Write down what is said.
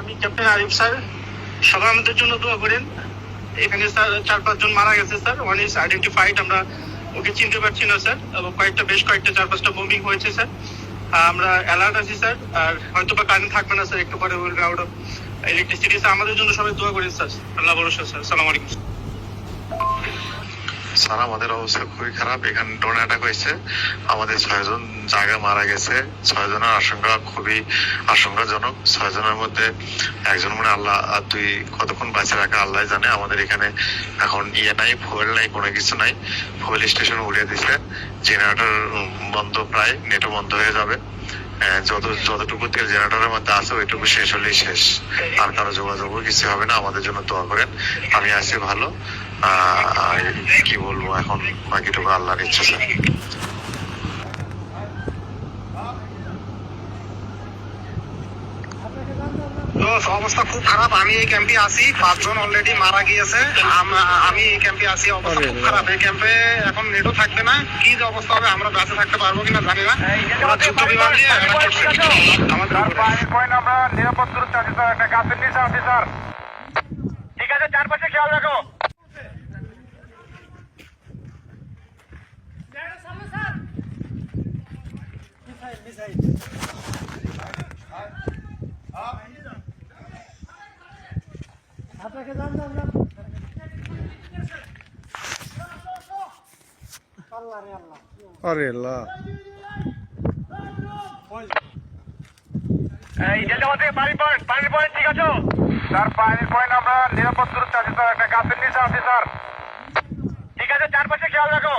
আমি captain Arif sir. সবাই আমাদের জন্য দোয়া করেন। এখানে স্যার চার পাঁচজন মারা গেছে, স্যার। ওয়ান ইজ আইডেন্টিফাইড আমরা ওকে চিনতে পারছি না, স্যার। কয়েকটা, বেশ কয়েকটা, চার, পাঁচটা বোমিং হয়েছে, স্যার। আমরা অ্যালার্ট আছি, স্যার। আর হয়তো বা কারেন্ট থাকবে না, স্যার। একটু পরে will out of electricity sir, আমাদের জন্য সবাই দোয়া করেন, স্যার। আল্লাহ ভরসা, স্যার। সালাম আলাইকুম স্যার আমাদের অবস্থা খুবই খারাপ। এখানে ড্রোন অ্যাটাক হয়েছে। আমাদের ছয়জন জায়গা মারা গেছে। ছয়জনের আশঙ্কা খুবই আশঙ্কাজনক। ছয়জনের মধ্যে একজন মানে আল্লাহ, আর দুই কতক্ষণ বাঁচে রাখা আল্লাহ জানে। আমাদের এখানে এখন ইয়ে নাই ফুয়েল নাই, কোনো কিছু নাই। ফুয়েল স্টেশন উড়িয়ে দিছে জেনারেটর বন্ধ প্রায় নেটও বন্ধ হয়ে যাবে। যত, যতটুকু তেল জেনারেটরের মধ্যে আছে, ওইটুকু শেষ হলেই শেষ। আর কারও যোগাযোগও কিছু হবে না। আমাদের জন্য দোয়া করেন। আমি আছি ভালো। আর কি বলব এখন? বাকিটুকু আল্লাহর ইচ্ছা স্যার। তো অবস্থা খুব খারাপ। আমি এই ক্যাম্পে আছি। পাঁচজন অলরেডি মারা গিয়েছে। আমি এই ক্যাম্পে আছি। অবস্থা খুব খারাপ। এই ক্যাম্পে এখন নেটও থাকবে না। কি যে অবস্থা হবে আমরা বেঁচে থাকতে পারব কিনা জানি না। ওরা যুদ্ধ বিমান দিয়ে আমাদের আমরা নিরাপদ দূরত্বে আছি স্যার একটা গাছের নিচে আছি স্যার। ঠিক আছে চারপাশে খেয়াল রাখো। আরে আল্লাহ পানি পয়েন্ট পানি পয়েন্ট ঠিক আছে? স্যার পানির পয়েন্ট আমরা নিরাপদ দূরত্বে আছি স্যার। একটা গাছের নিচে আছি স্যার। ঠিক আছে চারপাশে খেয়াল রাখো।